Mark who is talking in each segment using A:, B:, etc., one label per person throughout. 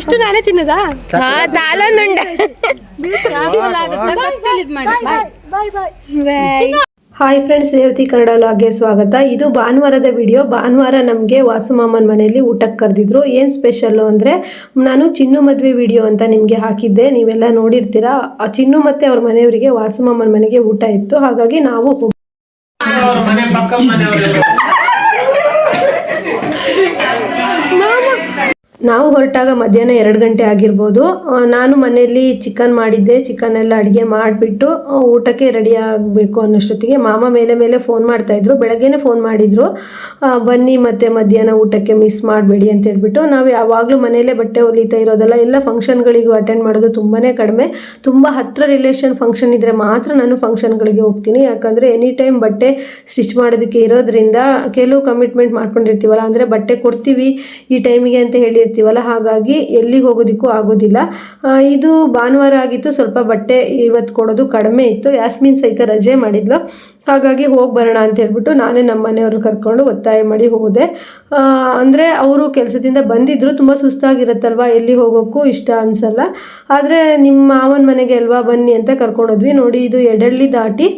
A: ಇಷ್ಟು ನಾನೇ ತಿನ್ನದಾ?
B: ತಾಲೊಂದುಂಡ
A: ಹಾಯ್ ಫ್ರೆಂಡ್ಸ್ ರೇವತಿ ಕನ್ನಡ ಲಾಗ್ಗೆ ಸ್ವಾಗತ. ಇದು ಭಾನುವಾರದ ವಿಡಿಯೋ ಭಾನುವಾರ ನಮಗೆ ವಾಸುಮಾಮನ ಮನೆಯಲ್ಲಿ ಊಟಕ್ಕೆ ಕರೆದಿದ್ರು. ಏನು ಸ್ಪೆಷಲ್ಲು ಅಂದರೆ ನಾನು ಚಿನ್ನು ಮದುವೆ ವಿಡಿಯೋ ಅಂತ ನಿಮಗೆ ಹಾಕಿದ್ದೆ. ನೀವೆಲ್ಲ ನೋಡಿರ್ತೀರಾ. ಆ ಚಿನ್ನು ಮತ್ತು ಅವ್ರ ಮನೆಯವರಿಗೆ ವಾಸುಮಾಮನ ಮನೆಗೆ ಊಟ ಇತ್ತು. ಹಾಗಾಗಿ ನಾವು ಹೋಗಿ
C: ಅವ್ರ ಮನೆ ಪಕ್ಕ ಮನೆಯವರು
A: ನಾವು ಹೊರಟಾಗ ಮಧ್ಯಾಹ್ನ ಎರಡು ಗಂಟೆ ಆಗಿರ್ಬೋದು. ನಾನು ಮನೆಯಲ್ಲಿ ಚಿಕನ್ ಮಾಡಿದ್ದೆ. ಚಿಕನ್ ಎಲ್ಲ ಅಡುಗೆ ಮಾಡಿಬಿಟ್ಟು ಊಟಕ್ಕೆ ರೆಡಿ ಆಗಬೇಕು ಅನ್ನೋಷ್ಟೊತ್ತಿಗೆ ಮಾಮ ಮೇಲೆ ಮೇಲೆ ಫೋನ್ ಮಾಡ್ತಾಯಿದ್ರು ಬೆಳಗ್ಗೆನೇ ಫೋನ್ ಮಾಡಿದರು. ಬನ್ನಿ ಮತ್ತು ಮಧ್ಯಾಹ್ನ ಊಟಕ್ಕೆ ಮಿಸ್ ಮಾಡಬೇಡಿ ಅಂತ ಹೇಳ್ಬಿಟ್ಟು. ನಾವು ಯಾವಾಗಲೂ ಮನೆಯಲ್ಲೇ ಬಟ್ಟೆ ಹೊಲಿತಾ ಇರೋದಲ್ಲ, ಎಲ್ಲ ಫಂಕ್ಷನ್ಗಳಿಗೂ ಅಟೆಂಡ್ ಮಾಡೋದು ತುಂಬಾ ಕಡಿಮೆ. ತುಂಬ ಹತ್ತಿರ ರಿಲೇಷನ್ ಫಂಕ್ಷನ್ ಇದ್ದರೆ ಮಾತ್ರ ನಾನು ಫಂಕ್ಷನ್ಗಳಿಗೆ ಹೋಗ್ತೀನಿ. ಯಾಕಂದರೆ ಎನಿ ಟೈಮ್ ಬಟ್ಟೆ ಸ್ಟಿಚ್ ಮಾಡೋದಕ್ಕೆ ಇರೋದ್ರಿಂದ ಕೆಲವು ಕಮಿಟ್ಮೆಂಟ್ ಮಾಡ್ಕೊಂಡಿರ್ತೀವಲ್ಲ, ಅಂದರೆ ಬಟ್ಟೆ ಕೊಡ್ತೀವಿ ಈ ಟೈಮಿಗೆ ಅಂತ ಹೇಳಿರ್ತೀವಲ್ಲ ಹಾಗಾಗಿ ಎಲ್ಲಿಗೆ ಹೋಗೋದಕ್ಕೂ ಆಗೋದಿಲ್ಲ. ಇದು ಭಾನುವಾರ ಆಗಿತ್ತು, ಸ್ವಲ್ಪ ಬಟ್ಟೆ ಇವತ್ತು ಕೊಡೋದು ಕಡಿಮೆ ಇತ್ತು. ಯಾಸ್ಮಿನ್ ಸಹಿತ ರಜೆ ಮಾಡಿದ್ಲು. ಹಾಗಾಗಿ ಹೋಗಿ ಬರೋಣ ಅಂತ ಹೇಳ್ಬಿಟ್ಟು ನಾನೇ ನಮ್ಮ ಮನೆಯವ್ರನ್ನ ಕರ್ಕೊಂಡು ಒತ್ತಾಯ ಮಾಡಿ ಹೋದೆ. ಅಂದರೆ ಅವರು ಕೆಲಸದಿಂದ ಬಂದಿದ್ದರು ತುಂಬ ಸುಸ್ತಾಗಿರುತ್ತಲ್ವ, ಎಲ್ಲಿ ಹೋಗೋಕ್ಕೂ ಇಷ್ಟ ಅನಿಸಲ್ಲ. ಆದರೆ ನಿಮ್ಮ ಮಾವನ ಮನೆಗೆ ಅಲ್ವಾ ಬನ್ನಿ ಅಂತ ಕರ್ಕೊಂಡೋದ್ವಿ. ನೋಡಿ, ಇದು ಎಡಳ್ಳಿ ದಾಟಿ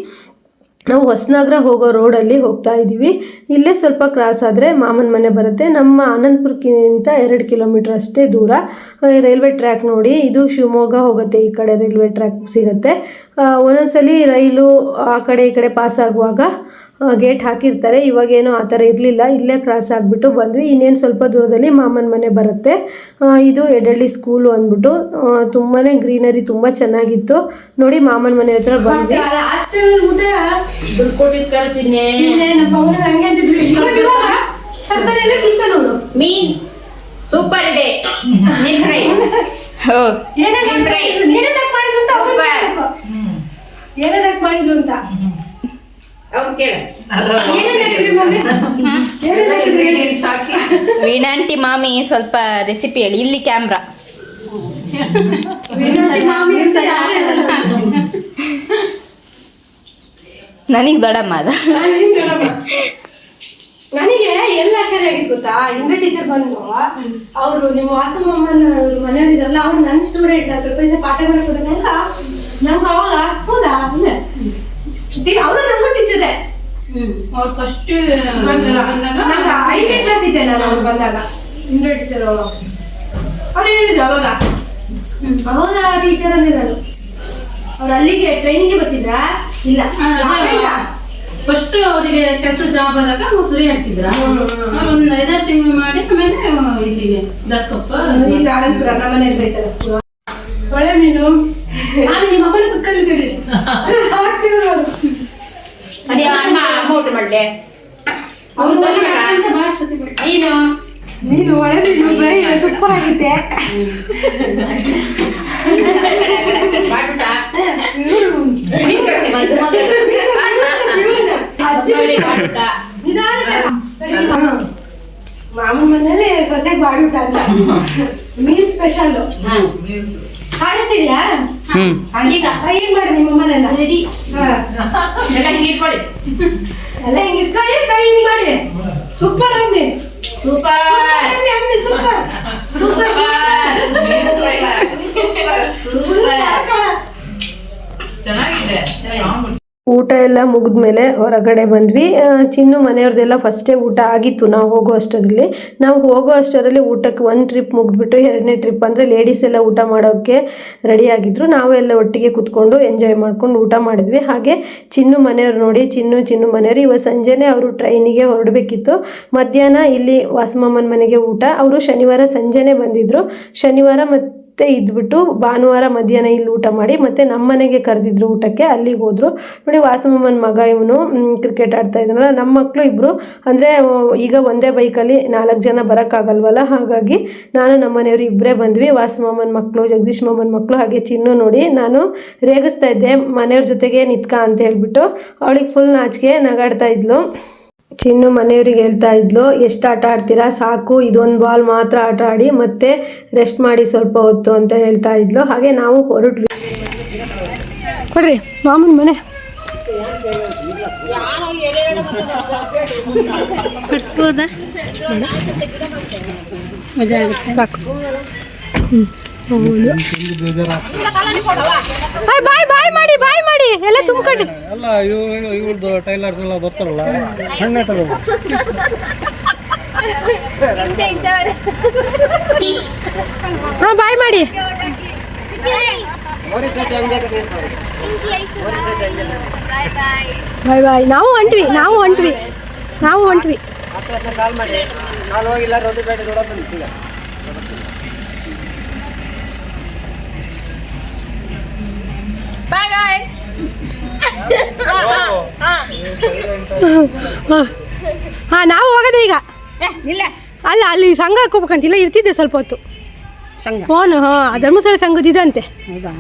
A: ನಾವು ಹೊಸನಗರ ಹೋಗೋ ರೋಡಲ್ಲಿ ಹೋಗ್ತಾ ಇದ್ದೀವಿ. ಇಲ್ಲೇ ಸ್ವಲ್ಪ ಕ್ರಾಸ್ ಆದರೆ ಮಾಮನ ಮನೆ ಬರುತ್ತೆ. ನಮ್ಮ ಆನಂದಪುರಕ್ಕಿಂತ ಎರಡು ಕಿಲೋಮೀಟ್ರ್ ಅಷ್ಟೇ ದೂರ. ರೈಲ್ವೆ ಟ್ರ್ಯಾಕ್ ನೋಡಿ, ಇದು ಶಿವಮೊಗ್ಗ ಹೋಗುತ್ತೆ, ಈ ಕಡೆ ರೈಲ್ವೆ ಟ್ರ್ಯಾಕ್ ಸಿಗುತ್ತೆ. ಒಂದೊಂದ್ಸಲಿ ರೈಲು ಆ ಕಡೆ ಈ ಕಡೆ ಪಾಸ್ ಆಗುವಾಗ ಗೇಟ್ ಹಾಕಿರ್ತಾರೆ. ಇವಾಗೇನು ಆ ಥರ ಇರಲಿಲ್ಲ. ಇಲ್ಲೇ ಕ್ರಾಸ್ ಆಗಿಬಿಟ್ಟು ಬಂದ್ವಿ. ಇನ್ನೇನು ಸ್ವಲ್ಪ ದೂರದಲ್ಲಿ ಮಾಮನ ಮನೆ ಬರುತ್ತೆ. ಇದು ಎಡಳ್ಳಿ ಸ್ಕೂಲು ಅಂದ್ಬಿಟ್ಟು ತುಂಬಾ ಗ್ರೀನರಿ ತುಂಬ ಚೆನ್ನಾಗಿತ್ತು. ನೋಡಿ ಮಾಮನ ಮನೆ ಹತ್ರ ಬಂದ್ವಿ.
B: ಮೀನ್ ಸೂಪರ್ ಇದೆ.
A: ಮಾಡಿದ್ರು ಅಂತ
D: ವೀಣಾಂಟಿ ಮಾಮಿ ಸ್ವಲ್ಪ ರೆಸಿಪಿ ಹೇಳಿ. ಇಲ್ಲಿ ಕ್ಯಾಮ್ರಾ ನನಗೆ ದೊಡ್ಡಮ್ಮ ಅದ.
A: ನನಗೆ ಎಲ್ಲ ಆಶ್ಚರ್ಯ ಆಗಿತ್ತು ಗೊತ್ತಾ? ಇಂದ್ರ ಟೀಚರ್ ಬಂದು ಅವರು ನಿಮ್ಮ ವಾಸಮ್ಮನ ಮನೆಯವರಿದ್ರಲ್ಲ ಅವ್ರು ನನ್ನ ಸ್ಟೂಡೆಂಟ್ ಸ್ವಲ್ಪ ದಿವಸ ಪಾಠ ಮಾಡಿ ಕೊಡೋದ್ರಿಂದ ನಂಗೆ ಅವಾಗ ಹೌದಾ? ಅಂದೆ. ಅವರು ನಮ್ಮ ಟೀಚರೇ
E: ಅವ್ರು ಫಸ್ಟ್
A: ನಂಗೆ ಐದನೇ ಕ್ಲಾಸ್ ಇದ್ದೆ ನಾನು ಅವ್ರು ಬಂದಾಗ. ಇಂದ್ರ ಟೀಚರ್ ಅವಾಗ ಅವ್ರು ಹೇಳಿದ್ರು ಅವಾಗ. ಹೌದಾ ಟೀಚರ್ ಅಂದೆ ನಾನು ಅವ್ರು ಅಲ್ಲಿಗೆ ಟ್ರೈನಿಗೆ ಬರ್ತಿದ್ರ? ಇಲ್ಲ.
E: ಫಸ್ಟ್ ಅವರಿಗೆ ಕೆಲಸ ಜಾಬ್ ಆದಾಗ ಮುಸುರಿ ಹಾಕಿದ್ರ ಅವ್ರು ಒಂದ್ ಐದಾರು ತಿಂಗಳು ಮಾಡಿ ಆಮೇಲೆ ಇಲ್ಲಿಗೆ ದಸ್ಕೊಪ್ಪ
A: ಇಲ್ಲ ಆನಂತರ ನಮ್ಮನೆ ಬೈತಾರೆ ಸ್ಕೂಲ್ ಒಳ್ಳೆ ನೀನು ನಾನು ನಿಮ್ಮ ಮಕ್ಕಳ ಕುಕ್ಕಲ್ಲಿ ಕಡಿ
B: ಅದೇ ಅಮ್ಮ ಅವ್ರು ನೀನು?
A: ನೀನು ಒಳ್ಳೆ ಮೀನು ಸೂಪರ್ ಆಗಿತ್ತೆ ಮಾಮ ಮನೇಲಿ ಸೊಸೆಗೆ ಬಾಡುಟ ಅಂತ. ಮೀನ್ ಸ್ಪೆಷಲ್ ಕಾಣಿಸ್ತಿದ್ಯಾ ಈಗ. ಏನ್ ಮಾಡಿ ನಿಮ್ಮ ಮನೆಯಲ್ಲ. ರೆಡಿ
B: ಎಲ್ಲ
A: ಎಲ್ಲ ಹಿಂಗೆ ಇಟ್ಕೊಳ್ಳಿ ಕೈ ಹಿಂಗ್ ಮಾಡಿ ಸೂಪರ್ ಅಂದಿ
B: ಸೂಪರ್
A: ಸೂಪರ್ ಊಟ ಎಲ್ಲ ಮುಗಿದ್ಮೇಲೆ ಹೊರಗಡೆ ಬಂದ್ವಿ. ಚಿನ್ನು ಮನೆಯವ್ರದ್ದೆಲ್ಲ ಫಸ್ಟೇ ಊಟ ಆಗಿತ್ತು. ನಾವು ಹೋಗೋ ಅಷ್ಟರಲ್ಲಿ. ನಾವು ಹೋಗೋ ಅಷ್ಟರಲ್ಲಿ ಊಟಕ್ಕೆ ಒಂದು ಟ್ರಿಪ್ ಮುಗಿದ್ಬಿಟ್ಟು ಎರಡನೇ ಟ್ರಿಪ್ ಅಂದರೆ ಲೇಡೀಸ್ ಎಲ್ಲ ಊಟ ಮಾಡೋಕ್ಕೆ ರೆಡಿ ನಾವೆಲ್ಲ ಒಟ್ಟಿಗೆ ಕೂತ್ಕೊಂಡು ಎಂಜಾಯ್ ಮಾಡ್ಕೊಂಡು ಊಟ ಮಾಡಿದ್ವಿ. ಹಾಗೆ ಚಿನ್ನು ಮನೆಯವ್ರು ನೋಡಿ, ಚಿನ್ನು ಚಿನ್ನು ಮನೆಯವರು ಇವತ್ತು ಸಂಜೆನೇ ಅವರು ಟ್ರೈನಿಗೆ ಹೊರಡಬೇಕಿತ್ತು. ಮಧ್ಯಾಹ್ನ ಇಲ್ಲಿ ವಾಸಮಮ್ಮನ ಮನೆಗೆ ಊಟ. ಅವರು ಶನಿವಾರ ಸಂಜೆನೇ ಬಂದಿದ್ದರು ಶನಿವಾರ ಮತ್ತು ಮತ್ತೆ ಇದ್ಬಿಟ್ಟು ಭಾನುವಾರ ಮಧ್ಯಾಹ್ನ ಇಲ್ಲಿ ಊಟ ಮಾಡಿ ಮತ್ತೆ ನಮ್ಮ ಮನೆಗೆ ಕರೆದಿದ್ರು ಊಟಕ್ಕೆ, ಅಲ್ಲಿಗೆ ಹೋದ್ರು. ನೋಡಿ ವಾಸಮ್ಮನ ಮಗ ಇವನು ಕ್ರಿಕೆಟ್ ಆಡ್ತಾ ಇದ್ದಾನಲ್ಲ ನಮ್ಮ ಮಕ್ಕಳು ಇಬ್ಬರು ಅಂದರೆ ಈಗ ಒಂದೇ ಬೈಕಲ್ಲಿ ನಾಲ್ಕು ಜನ ಬರೋಕ್ಕಾಗಲ್ವಲ್ಲ? ಹಾಗಾಗಿ ನಾನು ನಮ್ಮ ಮನೆಯವರು ಇಬ್ಬರೇ ಬಂದ್ವಿ. ವಾಸಮ್ಮನ ಮಕ್ಕಳು ಜಗದೀಶ್ ಮಾಮನ ಮಕ್ಕಳು ಹಾಗೆ ಚಿನ್ನು ನೋಡಿ ನಾನು ರೇಗಿಸ್ತಾ ಇದ್ದೆ. ಮನೆಯವ್ರ ಜೊತೆಗೆ ನಿತ್ಕ ಅಂತ ಹೇಳ್ಬಿಟ್ಟು ಅವಳಿಗೆ ಫುಲ್ ನಾಚಿಕೆ ನಗಾಡ್ತಾ ಇದ್ಲು. ಚಿನ್ನು ಮನೆಯವ್ರಿಗೆ ಹೇಳ್ತಾ ಇದ್ಲು ಎಷ್ಟು ಆಟ ಆಡ್ತೀರಾ? ಸಾಕು ಇದೊಂದು ಬಾಲ್ ಮಾತ್ರ ಆಟ ಆಡಿ ಮತ್ತೆ ರೆಸ್ಟ್ ಮಾಡಿ ಸ್ವಲ್ಪ ಹೊತ್ತು ಅಂತ ಹೇಳ್ತಾ ಇದ್ಲು. ಹಾಗೆ ನಾವು ಹೊರಟ್ವಿ. ಕೊಡ್ರಿ ಮಾಮನ ಮನೆ.
B: ಬಿಡಿಸ್ಬೋದಾ
E: ಮಜಾ ಆಗುತ್ತೆ.
A: ಸಾಕು. ಬಾಯ್ ಬಾಯ್ ಮಾಡಿ ಬಾಯ್ ಮಾಡಿ ಎಲ್ಲ ತುಂಬ್ಕೊಂಡು.
C: ಅಲ್ಲ ಇವ್ರು ಇವ್ರದ್ದು ಟೈಲರ್ಸ್ ಎಲ್ಲ ಬರ್ತಾರಲ್ಲ ಹಣ್ಣೆ ತಗೋದು
A: ಹಾಂ ಬಾಯ್ ಮಾಡಿ. ಬಾಯ್ ಬಾಯ್. ನಾವು ಹೊಂಟ್ವಿ ನಾವು ಹೊಂಟ್ವಿ ನಾವು ಹೊಂಟ್ವಿ. ಹಾಂ ನಾವು ಹೋಗೋದೇ ಈಗ. ಇಲ್ಲ. ಅಲ್ಲ ಅಲ್ಲಿ ಸಂಘ ಹಾಕೋಬೇಕಂತಿಲ್ಲ ಇರ್ತಿದ್ದೆ ಸ್ವಲ್ಪ ಹೊತ್ತು. ಫೋನ್ ಹಾ ಧರ್ಮಸ್ಥಳ ಸಂಘದಿದಂತೆ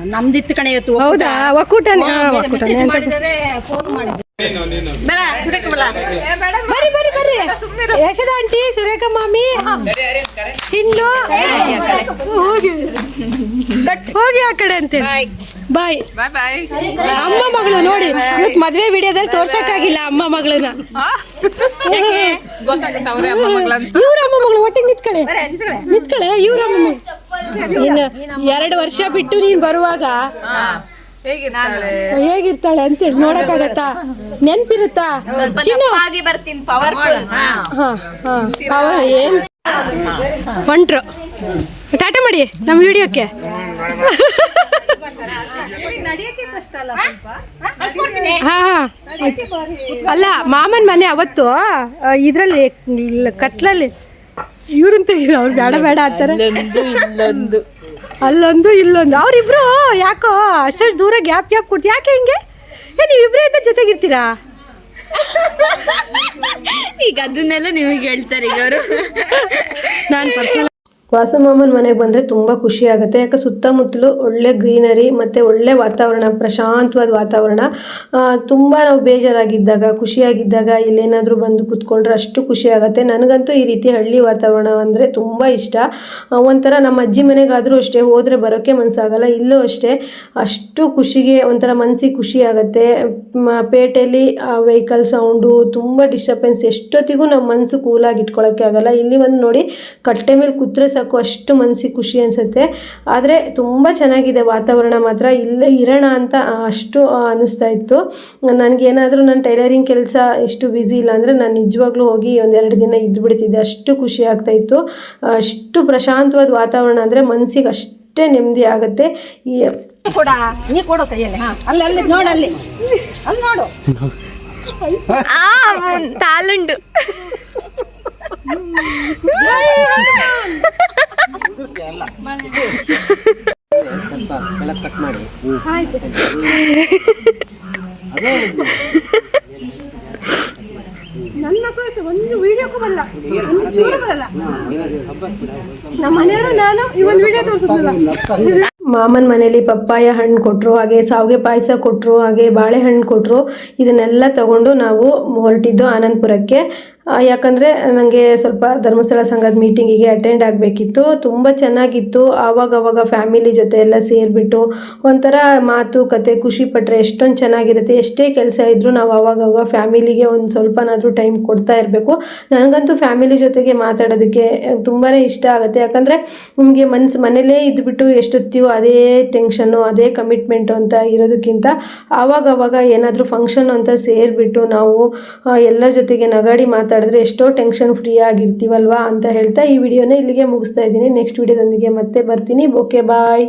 E: ನಮ್ದಿತ್ತು ಕಣೆ ಇವತ್ತು
A: ಹೌದಾ? ಒಕ್ಕೂಟ ಒಕ್ಕೂಟ ಬರ್ರಿ ಬರ್ರಿ ಬರ್ರಿ. ಯಶೋದ ಆಂಟಿ ಸುರೇಖ ಮಾಮಿ ಚಿನ್ನು. ಹೋಗಿ. ಹೋಗಿ ಆ ಕಡೆ ಅಂತೇಳಿ ಬಾಯ್. ಅಮ್ಮ ಮಗಳು ನೋಡಿ ಇವತ್ತು ಮದ್ವೆ ವಿಡಿಯೋದಲ್ಲಿ ತೋರ್ಸಕ್ಕಾಗಿಲ್ಲ ಅಮ್ಮ ಮಗಳನ್ನ. ಇವ್ರ ಅಮ್ಮ ಮಗಳು ಒಟ್ಟಿಗೆ ನಿತ್ಕಳೆ. ನಿತ್ಕಳೆ. ಇವ್ರ ಅಮ್ಮ ಇನ್ನು ಎರಡು ವರ್ಷ ಬಿಟ್ಟು ನೀನ್ ಬರುವಾಗ ಹೇಗಿರ್ತಾಳೆ? ಅಂತೇಳಿ ನೋಡಕ್ಕಾಗತ್ತಾ? ನೆನ್ಪಿರುತ್ತಾ? ಚಿನ್ನ?
D: ಬರ್ತೀನಿ ಪವರ್ಫುಲ್
A: ಪವರ್ ಏನ್? ಹೊಂಟ್ರು ಟಾಟಾ ಮಾಡಿ ನಮ್ಮ ವಿಡಿಯೋಕ್ಕೆ. ಹಾ ಹಾ. ಅಲ್ಲ ಮಾಮನ್ ಮನೆ ಅವತ್ತು ಇದ್ರಲ್ಲಿ ಕತ್ಲಲ್ಲಿ. ಇವ್ರಂತ ಅವ್ರು ಬೇಡ ಬೇಡ ಅಂತಾರೆ.
D: ಇಲ್ಲೊಂದು.
A: ಅಲ್ಲೊಂದು ಇಲ್ಲೊಂದು. ಅವ್ರಿಬ್ರು ಯಾಕೋ ಅಷ್ಟಷ್ಟು ದೂರ ಗ್ಯಾಪ್ ಗ್ಯಾಪ್ ಕೊಡ್ತೀವಿ ಯಾಕೆ ಹಿಂಗೆ? ಏ ನೀವಿಬ್ರೇ ಅಂತ ಜೊತೆಗಿರ್ತೀರಾ?
D: ಈಗ ಅದನ್ನೆಲ್ಲ ನಿಮಗೆ ಹೇಳ್ತಾರೆ ಈಗ ಅವರು.
A: ನಾನು ಪರ್ಸನಲ್ ವಾಸು ಮಾಮನ ಮನೆಗೆ ಬಂದರೆ ತುಂಬ ಖುಷಿ ಆಗುತ್ತೆ. ಯಾಕೆ ಸುತ್ತಮುತ್ತಲು ಒಳ್ಳೆ ಗ್ರೀನರಿ ಮತ್ತು ಒಳ್ಳೆ ವಾತಾವರಣ, ಪ್ರಶಾಂತವಾದ ವಾತಾವರಣ. ತುಂಬ ನಾವು ಬೇಜಾರಾಗಿದ್ದಾಗ, ಖುಷಿಯಾಗಿದ್ದಾಗ ಇಲ್ಲೇನಾದರೂ ಬಂದು ಕುತ್ಕೊಂಡ್ರೆ ಅಷ್ಟು ಖುಷಿ ಆಗುತ್ತೆ. ನನಗಂತೂ ಈ ರೀತಿ ಹಳ್ಳಿ ವಾತಾವರಣ ಅಂದರೆ ತುಂಬ ಇಷ್ಟ. ಒಂಥರ ನಮ್ಮ ಅಜ್ಜಿ ಮನೆಗಾದರೂ ಅಷ್ಟೇ, ಹೋದರೆ ಬರೋಕ್ಕೆ ಮನಸ್ಸಾಗಲ್ಲ ಇಲ್ಲೂ ಅಷ್ಟೇ, ಅಷ್ಟು ಖುಷಿಗೆ ಒಂಥರ ಮನಸ್ಸಿಗೆ ಖುಷಿ ಆಗುತ್ತೆ. ಪೇಟೆಯಲ್ಲಿ ಪೇಟೆಯಲ್ಲಿ ವೆಹಿಕಲ್ ಸೌಂಡು ತುಂಬ ಡಿಸ್ಟರ್ಬೆನ್ಸ್ ಎಷ್ಟೊತ್ತಿಗೂ ನಮ್ಮ ಮನಸ್ಸು ಕೂಲಾಗಿ ಇಟ್ಕೊಳ್ಳೋಕ್ಕೆ ಆಗಲ್ಲ. ಇಲ್ಲಿ ಒಂದು ನೋಡಿ ಕಟ್ಟೆ ಮೇಲೆ ಕೂತ್ರೆ ಸಾಕು. ಅಷ್ಟು ಮನಸ್ಸಿಗೆ ಖುಷಿ ಅನಿಸುತ್ತೆ. ಆದರೆ ತುಂಬ ಚೆನ್ನಾಗಿದೆ ವಾತಾವರಣ ಮಾತ್ರ. ಇಲ್ಲೇ ಇರೋಣ ಅಂತ ಅಷ್ಟು ಅನ್ನಿಸ್ತಾ ಇತ್ತು. ನನಗೇನಾದರೂ ನನ್ನ ಟೈಲರಿಂಗ್ ಕೆಲಸ ಎಷ್ಟು ಬ್ಯುಸಿ ಇಲ್ಲ ಅಂದರೆ ನಾನು ನಿಜವಾಗ್ಲೂ ಹೋಗಿ ಒಂದೆರಡು ದಿನ ಇದ್ದು ಬಿಡ್ತಿದ್ದೆ ಅಷ್ಟು ಖುಷಿ ಆಗ್ತಾ ಇತ್ತು. ಅಷ್ಟು ಪ್ರಶಾಂತವಾದ ವಾತಾವರಣ ಅಂದರೆ ಮನಸ್ಸಿಗೆ ಅಷ್ಟೇ ನೆಮ್ಮದಿ ಆಗುತ್ತೆ. ಈ
E: ಕೊಡ ನೀ ಕೊಡು ಕೈಯಲ್ಲಿ ಹಾ. ಅಲ್ಲಿ ಅಲ್ಲಿ ನೋಡು ಅಲ್ಲಿ. ಅಲ್ಲಿ ನೋಡು.
D: ತಾಲುಂಡು.
C: ಕಟ್ ಮಾಡಿ.
A: ನನ್ನ ಮಕ್ಕಳು ಒಂದು ವಿಡಿಯೋಕ್ಕೂ ಬರಲ್ಲ. ಒಂದು ಚೂರು ಬರಲ್ಲ. ನಮ್ಮ ಮನೆಯವರು ನಾನು ಈ ಒಂದು ವಿಡಿಯೋ ತೋರಿಸಿದ್ನಲ್ಲ. ಮಾಮನ ಮನೇಲಿ ಪಪ್ಪಾಯ ಹಣ್ಣು ಕೊಟ್ಟರು ಹಾಗೆ ಸಾವಿಗೆ ಪಾಯಸ ಕೊಟ್ಟರು ಹಾಗೆ ಬಾಳೆಹಣ್ಣು ಕೊಟ್ಟರು ಇದನ್ನೆಲ್ಲ ತಗೊಂಡು ನಾವು ಹೊರಟಿದ್ದು ಆನಂದಪುರಕ್ಕೆ. ಯಾಕಂದರೆ ನನಗೆ ಸ್ವಲ್ಪ ಧರ್ಮಸ್ಥಳ ಸಂಘದ ಮೀಟಿಂಗಿಗೆ ಅಟೆಂಡ್ ಆಗಬೇಕಿತ್ತು. ತುಂಬ ಚೆನ್ನಾಗಿತ್ತು. ಆವಾಗ ಅವಾಗ ಫ್ಯಾಮಿಲಿ ಜೊತೆ ಎಲ್ಲ ಸೇರಿಬಿಟ್ಟು ಒಂಥರ ಮಾತು, ಕತೆ, ಖುಷಿ ಪಟ್ಟರೆ ಎಷ್ಟೊಂದು ಚೆನ್ನಾಗಿರುತ್ತೆ. ಎಷ್ಟೇ ಕೆಲಸ ಇದ್ದರೂ ನಾವು ಆವಾಗವಾಗ ಫ್ಯಾಮಿಲಿಗೆ ಒಂದು ಸ್ವಲ್ಪನಾದರೂ ಟೈಮ್ ಕೊಡ್ತಾ ಇರಬೇಕು. ನನಗಂತೂ ಫ್ಯಾಮಿಲಿ ಜೊತೆಗೆ ಮಾತಾಡೋದಕ್ಕೆ ತುಂಬಾ ಇಷ್ಟ ಆಗುತ್ತೆ. ಯಾಕಂದರೆ ನಿಮಗೆ ಮನ್ಸು, ಮನೇಲೇ ಇದ್ಬಿಟ್ಟು ಎಷ್ಟೊತ್ತಿಯೋ ಅದೇ ಟೆನ್ಷನ್ನು ಅದೇ ಕಮಿಟ್ಮೆಂಟು ಅಂತ ಇರೋದಕ್ಕಿಂತ ಆವಾಗ ಅವಾಗ ಏನಾದರೂ ಫಂಕ್ಷನ್ ಅಂತ ಸೇರಿಬಿಟ್ಟು ನಾವು ಎಲ್ಲರ ಜೊತೆಗೆ ನಗಾಡಿ ಮಾತಾಡಿದ್ರೆ ಎಷ್ಟೋ ಟೆನ್ಷನ್ ಫ್ರೀ ಆಗಿರ್ತೀವಲ್ವಾ ಅಂತ ಹೇಳ್ತಾ ಈ ವಿಡಿಯೋನ ಇಲ್ಲಿಗೆ ಮುಗಿಸ್ತಾ ಇದ್ದೀನಿ. ನೆಕ್ಸ್ಟ್ ವಿಡಿಯೋದೊಂದಿಗೆ ಮತ್ತೆ ಬರ್ತೀನಿ. Okay bye